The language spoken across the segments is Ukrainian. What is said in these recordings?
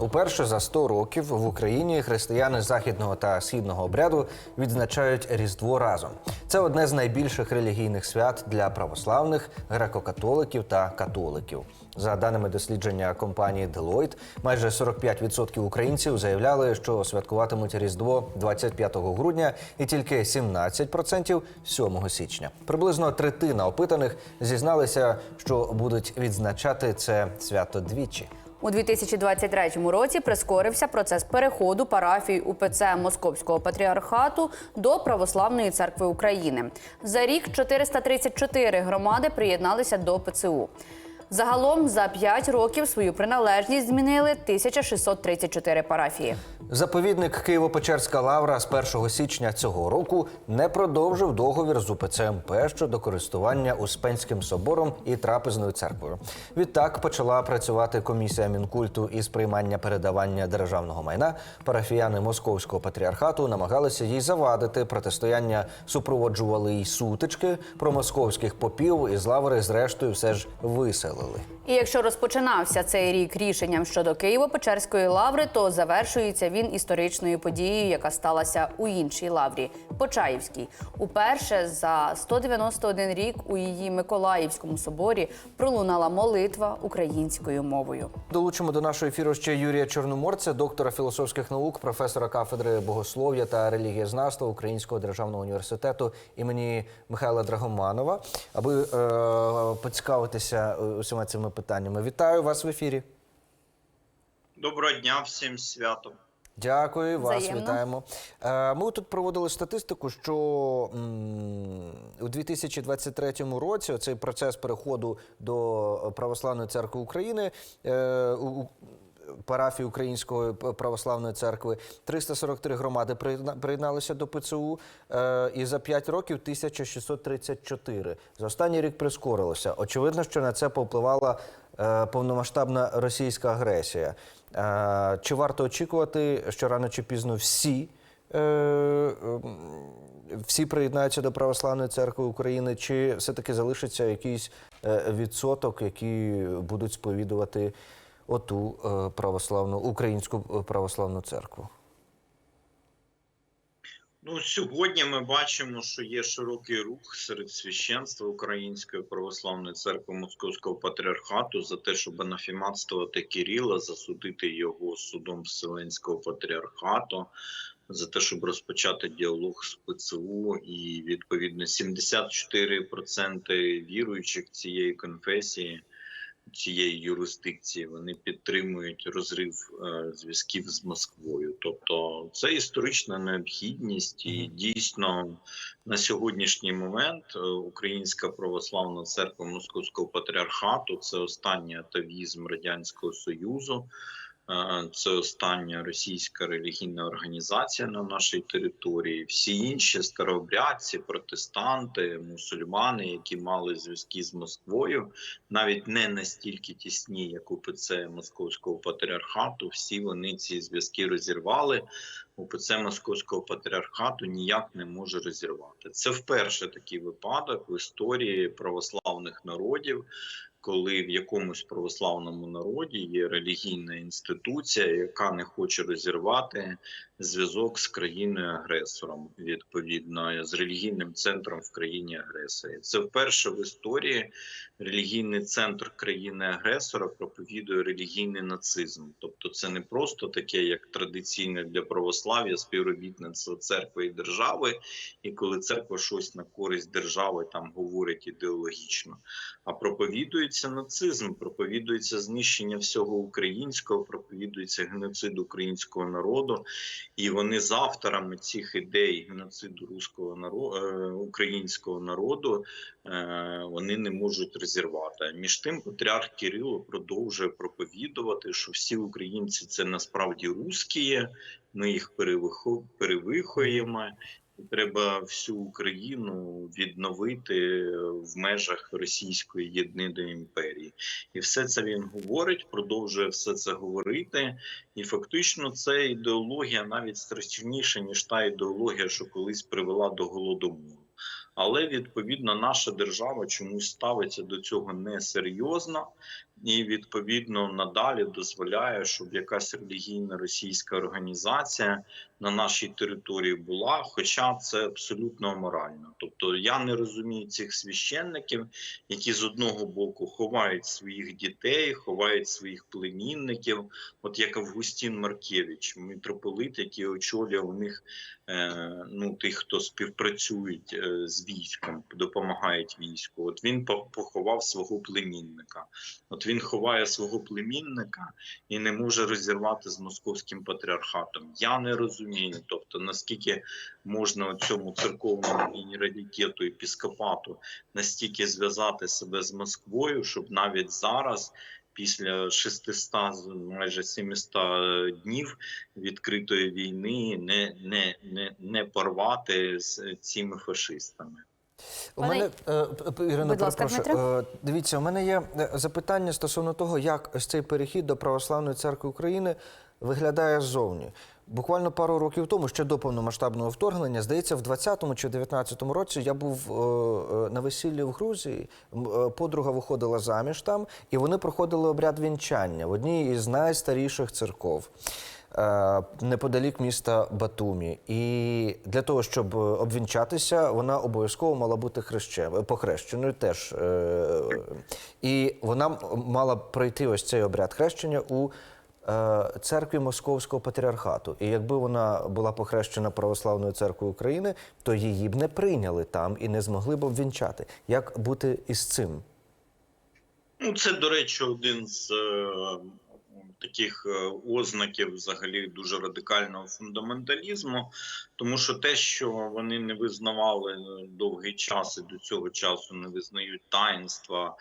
Уперше за 100 років в Україні християни західного та східного обряду відзначають Різдво разом. Це одне з найбільших релігійних свят для православних, греко-католиків та католиків. За даними дослідження компанії Deloitte, майже 45% українців заявляли, що святкуватимуть Різдво 25 грудня, і тільки 17% 7 січня. Приблизно третина опитаних зізналися, що будуть відзначати це свято двічі. У 2023 році прискорився процес переходу парафій УПЦ Московського патріархату до Православної церкви України. За рік 434 громади приєдналися до ПЦУ. Загалом за 5 років свою приналежність змінили 1634 парафії. Заповідник Києво-Печерська лавра з 1 січня цього року не продовжив договір з УПЦ МП щодо користування Успенським собором і трапезною церквою. Відтак почала працювати комісія мінкульту із приймання передавання державного майна. Парафіяни московського патріархату намагалися їй завадити. Протистояння супроводжували й сутички. Про московських попів із лаври, зрештою, все ж виселили. І якщо розпочинався цей рік рішенням щодо Києво-Печерської лаври, то завершується він історичною подією, яка сталася у іншій лаврі Почаївській. Уперше за 191 рік у її Миколаївському соборі пролунала молитва українською мовою. Долучимо до нашого ефіру ще Юрія Чорноморця, доктора філософських наук, професора кафедри богослов'я та релігієзнавства Українського державного університету імені Михайла Драгоманова, аби е, поцікавитися е, усіма цими питаннями. Вітаю вас в ефірі. Доброго дня всім святом. Дякую, вас Взаємно. вітаємо. Е, Ми тут проводили статистику, що у 2023 році цей процес переходу до Православної церкви України. Парафії Української православної церкви 343 громади приєдна- приєдналися до ПЦУ, е, і за 5 років 1634. За останній рік прискорилося. Очевидно, що на це повпливала е, повномасштабна російська агресія. Е, Чи варто очікувати, що рано чи пізно всі, всі приєднаються до Православної церкви України, чи все-таки залишиться якийсь відсоток, які будуть сповідувати оту е, православну українську е, православну церкву? Ну сьогодні ми бачимо, що є широкий рух серед священства Української православної церкви Московського патріархату за те, щоб анафіматствувати Кирила, засудити його судом Вселенського патріархату, за те, щоб розпочати діалог з ПЦУ, і відповідно 74% віруючих цієї конфесії. Цієї юрисдикції вони підтримують розрив е, зв'язків з Москвою. Тобто це історична необхідність, і дійсно на сьогоднішній момент е, Українська православна церква Московського патріархату це останній атавізм радянського союзу. Е, Це остання російська релігійна організація на нашій території. Всі інші старообрядці, протестанти, мусульмани, які мали зв'язки з Москвою, навіть не настільки тісні, як УПЦ Московського патріархату. Всі вони ці зв'язки розірвали. УПЦ Московського патріархату ніяк не може розірвати. Це вперше такий випадок в історії православних народів. Коли в якомусь православному народі є релігійна інституція, яка не хоче розірвати зв'язок з країною агресором, відповідно з релігійним центром в країні агресорі, це вперше в історії релігійний центр країни агресора проповідує релігійний нацизм. Тобто, це не просто таке, як традиційне для православ'я співробітництво церкви і держави, і коли церква щось на користь держави там говорить ідеологічно, а проповідується нацизм, проповідується знищення всього українського, проповідується геноцид українського народу, і вони з авторами цих ідей геноциду руського народу українського народу е, вони не можуть розірвати. Між тим, патріарх Кирило продовжує проповідувати, що всі українці це насправді русські, ми їх перевихуємо. Треба всю Україну відновити в межах Російської єдиної імперії, і все це він говорить, продовжує все це говорити. І фактично, це ідеологія навіть страшніша ніж та ідеологія, що колись привела до голодомору. Але відповідно наша держава чомусь ставиться до цього несерйозно і відповідно надалі дозволяє, щоб якась релігійна російська організація на нашій території була. Хоча це абсолютно аморально. Тобто я не розумію цих священників, які з одного боку ховають своїх дітей, ховають своїх племінників, от як Августін Маркевич, митрополит, який очолює у них е, ну тих, хто співпрацюють е, з військом, допомагають війську. От він поховав свого племінника. От він ховає свого племінника і не може розірвати з московським патріархатом. Я не розумію, тобто наскільки можна цьому церковному генералітету епіскопату настільки зв'язати себе з Москвою, щоб навіть зараз. Після 600, з- майже 700 днів відкритої війни не, не, не, не порвати з цими фашистами. У Пане- мене е, Ірино, Будь ласка. Е, Дивіться, у мене є е, запитання стосовно того, як ось цей перехід до Православної церкви України виглядає ззовні. Буквально пару років тому, ще до повномасштабного вторгнення, здається, в 20-му чи 19-му році я був е, на весіллі в Грузії. Подруга виходила заміж там, і вони проходили обряд вінчання в одній із найстаріших церков. Е, Неподалік міста Батумі, і для того, щоб обвінчатися, вона обов'язково мала бути хрещен, похрещеною теж. е, І вона мала пройти ось цей обряд хрещення у е, церкві Московського патріархату. І якби вона була похрещена Православною церквою України, то її б не прийняли там і не змогли б обвінчати. Як бути із цим? Ну, це, до речі, один з таких е, ознаків взагалі дуже радикального фундаменталізму, тому що те, що вони не визнавали е, довгий час і до цього часу не визнають таїнства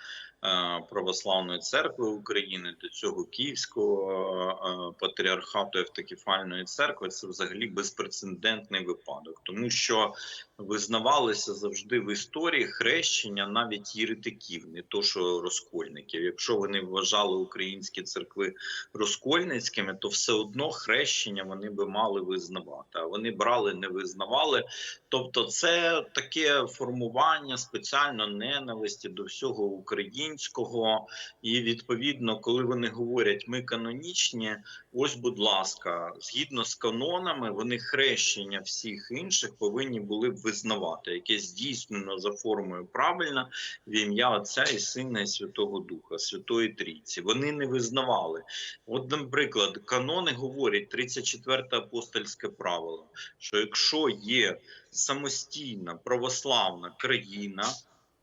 Православної церкви України, до цього Київського е, е, патріархату Евтокефальної церкви, це взагалі безпрецедентний випадок, тому що визнавалися завжди в історії хрещення навіть єретиків, не то що розкольників. Якщо вони вважали українські церкви розкольницькими, то все одно хрещення вони би мали визнавати. А вони брали, не визнавали. Тобто, це таке формування спеціально ненависті до всього українського. І відповідно, коли вони говорять, ми канонічні, ось, будь ласка, згідно з канонами, вони хрещення всіх інших повинні були б визнавати, яке здійснено за формою правильно в ім'я Отця і Сина і Святого Духа, Святої Трійці. Вони не визнавали. От, наприклад, канони говорять 34 апостольське правило, що якщо є самостійна православна країна,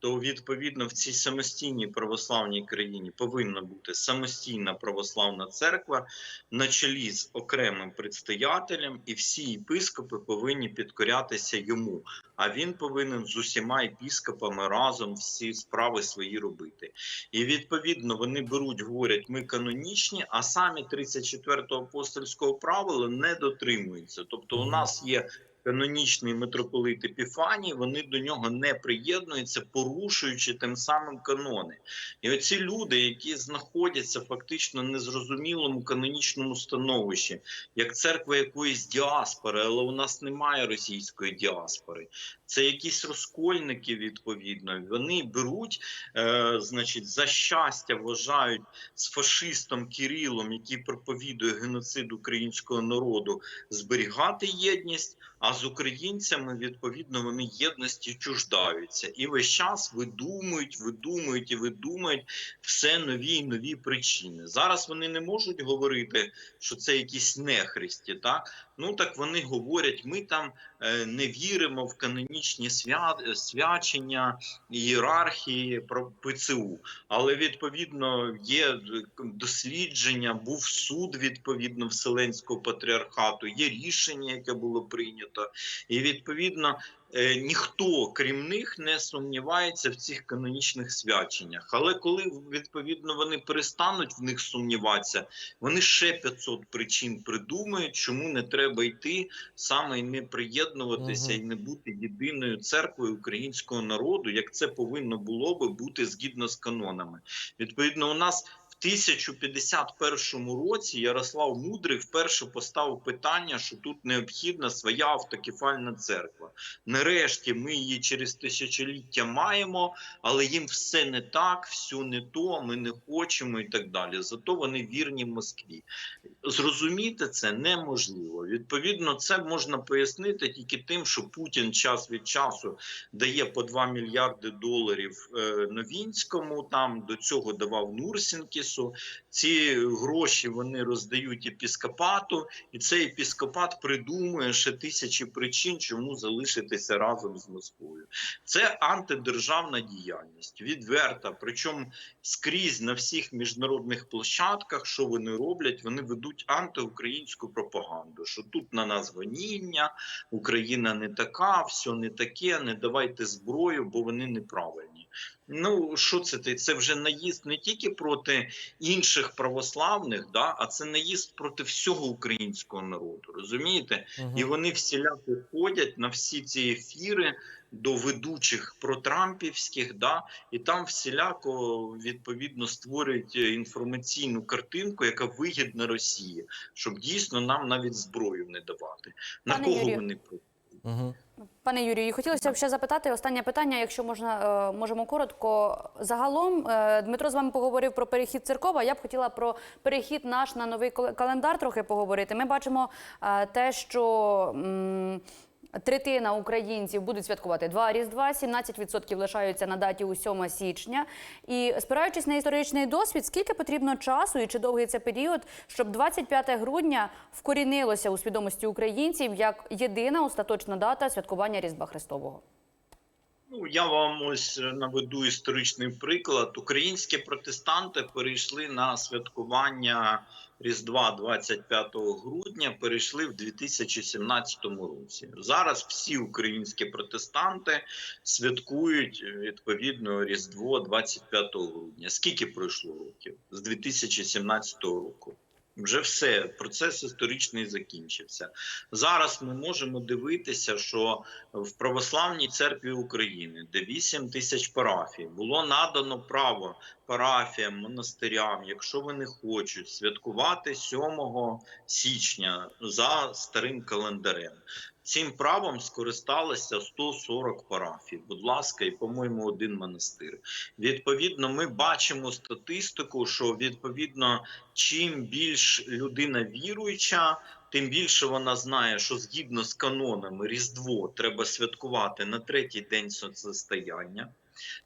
то відповідно в цій самостійній православній країні повинна бути самостійна православна церква на чолі з окремим предстоятелем, і всі єпископи повинні підкорятися йому. А він повинен з усіма епіскопами разом всі справи свої робити. І відповідно вони беруть, говорять, ми канонічні, а самі 34-го апостольського правила не дотримуються. Тобто, у нас є канонічний митрополит Епіфаній, вони до нього не приєднуються, порушуючи тим самим канони. І оці люди, які знаходяться фактично в незрозумілому канонічному становищі, як церква якоїсь діаспори, але у нас немає російської діаспори. Це якісь розкольники, відповідно. Вони беруть, е, значить, за щастя вважають з фашистом Кирилом, який проповідує геноцид українського народу, зберігати єдність. А з українцями відповідно вони єдності чуждаються, і весь час видумують, видумують і видумують все нові і нові причини. Зараз вони не можуть говорити, що це якісь нехристі, так ну так вони говорять, ми там е, не віримо в канонічні свят, свячення, ієрархії про ПЦУ. Але відповідно є е, дослідження, був суд відповідно Вселенського патріархату, є рішення, яке було прийнято, і відповідно. Е, Ніхто крім них не сумнівається в цих канонічних свяченнях. Але коли відповідно вони перестануть в них сумніватися, вони ще 500 причин придумають, чому не треба йти саме і не приєднуватися, Мгм. і не бути єдиною церквою українського народу, як це повинно було би бути згідно з канонами. Відповідно, у нас 1051 році Ярослав Мудрий вперше поставив питання, що тут необхідна своя автокефальна церква. Нарешті ми її через тисячоліття маємо, але їм все не так, все не то, ми не хочемо і так далі. Зато вони вірні Москві. Зрозуміти це неможливо. Відповідно, це можна пояснити тільки тим, що Путін час від часу дає по 2 мільярди доларів е, Новінському. Там до цього давав Нурсінкісу. Ці гроші вони роздають епіскопату, і цей епіскопат придумує ще тисячі причин, чому залишитися разом з Москвою. Це антидержавна діяльність, відверта. Причому скрізь на всіх міжнародних площадках, що вони роблять, вони ведуть антиукраїнську пропаганду. Що тут на нас гоніння, Україна не така, все не таке, не давайте зброю, бо вони неправильні. Ну що це ти? Це вже наїзд не тільки проти інших православних, да, а це наїзд проти всього українського народу. Розумієте? Мгм. І вони всіляко ходять на всі ці ефіри до ведучих протрампівських, да, і там всіляко відповідно створюють е, інформаційну картинку, яка вигідна Росії, щоб дійсно нам навіть зброю не давати. На Пане кого Юрію. вони Пане Юрію, хотілося б ще запитати останнє питання, якщо можна, е, можемо коротко. Загалом е, Дмитро з вами поговорив про перехід церкова. я б хотіла про перехід наш на новий кал- календар трохи поговорити. Ми бачимо е, те, що третина українців будуть святкувати два різдва, 17% лишаються на даті у 7 січня. І спираючись на історичний досвід, скільки потрібно часу і чи довгий це період, щоб 25 грудня вкорінилося у свідомості українців як єдина остаточна дата святкування Різдва Христового? Ну, я вам ось е, наведу історичний приклад. Українські протестанти перейшли на святкування Різдва 25 грудня, перейшли в 2017 році. Зараз всі українські протестанти святкують е, відповідно Різдво 25 грудня. Скільки пройшло років з 2017 року? Вже все, процес історичний закінчився. Зараз ми можемо дивитися, що в Православній церкві України, де 8 тисяч парафій, було надано право парафіям, монастирям, якщо вони хочуть святкувати 7 січня за старим календарем. Цим правом скористалися 140 парафій. Будь ласка, і по-моєму, один монастир. Відповідно, ми бачимо статистику, що відповідно, чим більш людина віруюча, тим більше вона знає, що згідно з канонами Різдво треба святкувати на третій день сонцестояння.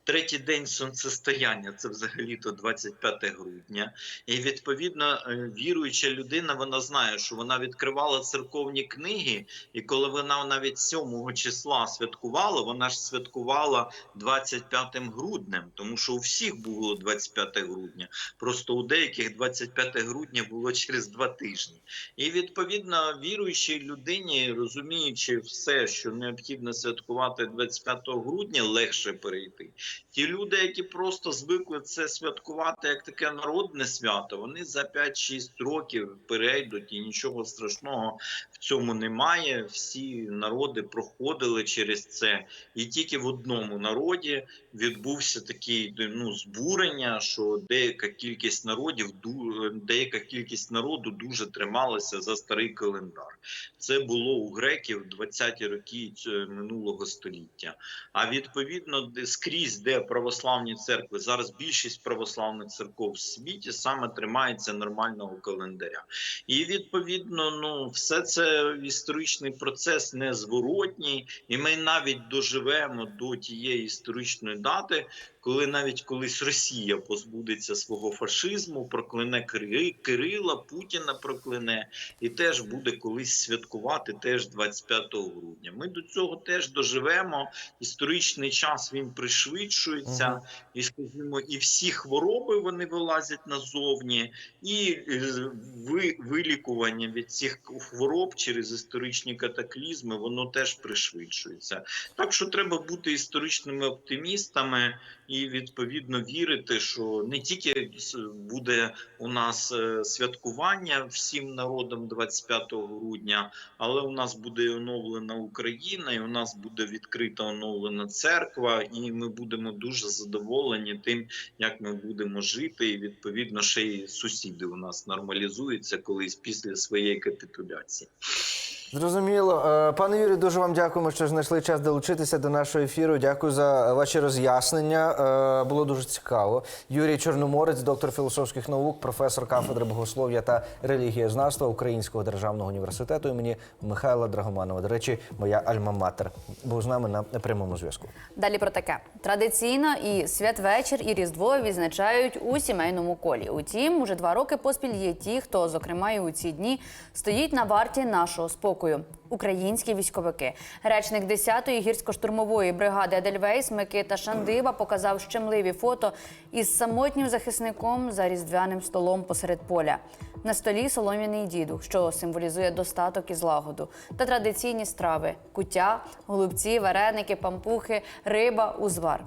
Третій день сонцестояння це взагалі-то 25 грудня. І відповідно е, віруюча людина вона знає, що вона відкривала церковні книги, і коли вона навіть 7 числа святкувала, вона ж святкувала 25 груднем, тому що у всіх було 25 грудня. Просто у деяких 25 грудня було через два тижні. І відповідно віруючій людині, розуміючи все, що необхідно святкувати 25 грудня, легше перейти. Ті люди, які просто звикли це святкувати як таке народне свято, вони за 5-6 років перейдуть і нічого страшного в цьому немає. Всі народи проходили через це, і тільки в одному народі відбувся такий ну збурення, що деяка кількість народів деяка кількість народу дуже трималася за старий календар. Це було у греків 20-ті роки минулого століття. А відповідно, де скрізь, де православні церкви, зараз більшість православних церков в світі саме тримається нормального календаря. І відповідно, ну все це історичний процес незворотній, і ми навіть доживемо до тієї історичної дати, коли навіть колись Росія позбудеться свого фашизму, прокляне Кири- Кирила, Путіна прокляне, і теж буде колись святкувати теж 25 грудня. Ми до цього теж доживемо. Історичний час він пришвидшується, і скажімо, і всі хвороби вони вилазять назовні, і е, ви, вилікування від цих хвороб через історичні катаклізми, воно теж пришвидшується. Так що треба бути історичними оптимістами. Оптимістами і відповідно вірити, що не тільки буде у нас е, святкування всім народом 25 грудня, але у нас буде оновлена Україна, і у нас буде відкрита оновлена церква, і ми будемо дуже задоволені тим, як ми будемо жити. І відповідно ще й сусіди у нас нормалізуються колись після своєї капітуляції. Зрозуміло. Е, Пане Юрію, дуже вам дякуємо, що знайшли час долучитися до нашого ефіру. Дякую за ваші роз'яснення. Е, Було дуже цікаво. Юрій Чорноморець, доктор філософських наук, професор кафедри богослов'я та релігієзнавства Українського державного університету імені Михайла Драгоманова. До речі, моя альма-матер був з нами на прямому зв'язку. Далі про таке традиційно і святвечір, і різдво відзначають у сімейному колі. Утім, уже два роки поспіль є ті, хто, зокрема, і у ці дні стоїть на варті нашого спокою. Українські військовики. Речник 10-ї гірсько-штурмової бригади Едельвейс Микита Шандиба показав щемливі фото із самотнім захисником за різдвяним столом посеред поля. На столі солом'яний діду, що символізує достаток і злагоду, та традиційні страви: куття, голубці, вареники, пампухи, риба, узвар.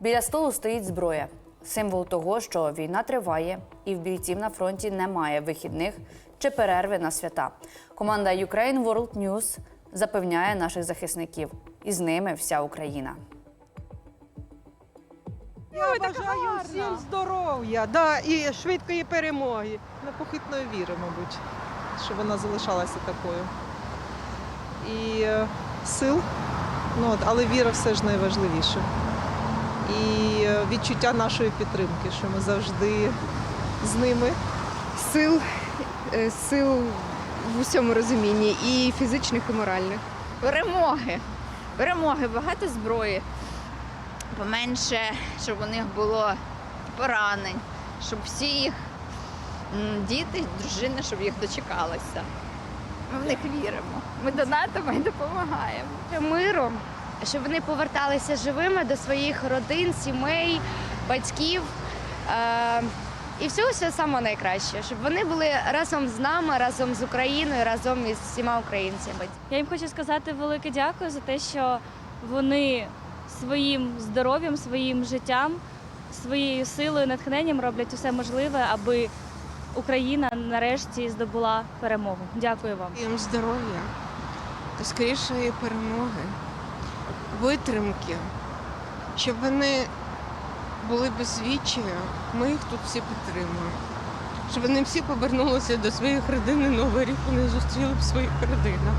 Біля столу стоїть зброя. Символ того, що війна триває, і в бійців на фронті немає вихідних чи перерви на свята. Команда Ukraine World News запевняє наших захисників, і з ними вся Україна. Я бажаю всім здоров'я, да, і швидкої перемоги. Непохитної віри, мабуть, щоб вона залишалася такою. І е, сил, ну, от, але віра все ж найважливіше. І е, відчуття нашої підтримки, що ми завжди з ними. сил, е, сил в усьому розумінні, і фізичних, і моральних. перемоги. Перемоги, багато зброї. Поменше, щоб у них було поранень, щоб всі їх діти, дружини, щоб їх дочекалися. Ми в них віримо. Ми донатимо і допомагаємо. Миру, щоб вони поверталися живими до своїх родин, сімей, батьків. Е- і всього всього самого найкраще, щоб вони були разом з нами, разом з Україною, разом із всіма українцями. Я їм хочу сказати велике дякую за те, що вони своїм здоров'ям, своїм життям, своєю силою, натхненням роблять усе можливе, аби Україна нарешті здобула перемогу. Дякую вам. їм здоров'я, та скорішої перемоги, витримки, щоб вони були без відчаю, ми їх тут всі підтримуємо. Щоб вони всі повернулися до своїх родин і новий рік вони зустріли в своїх родинах.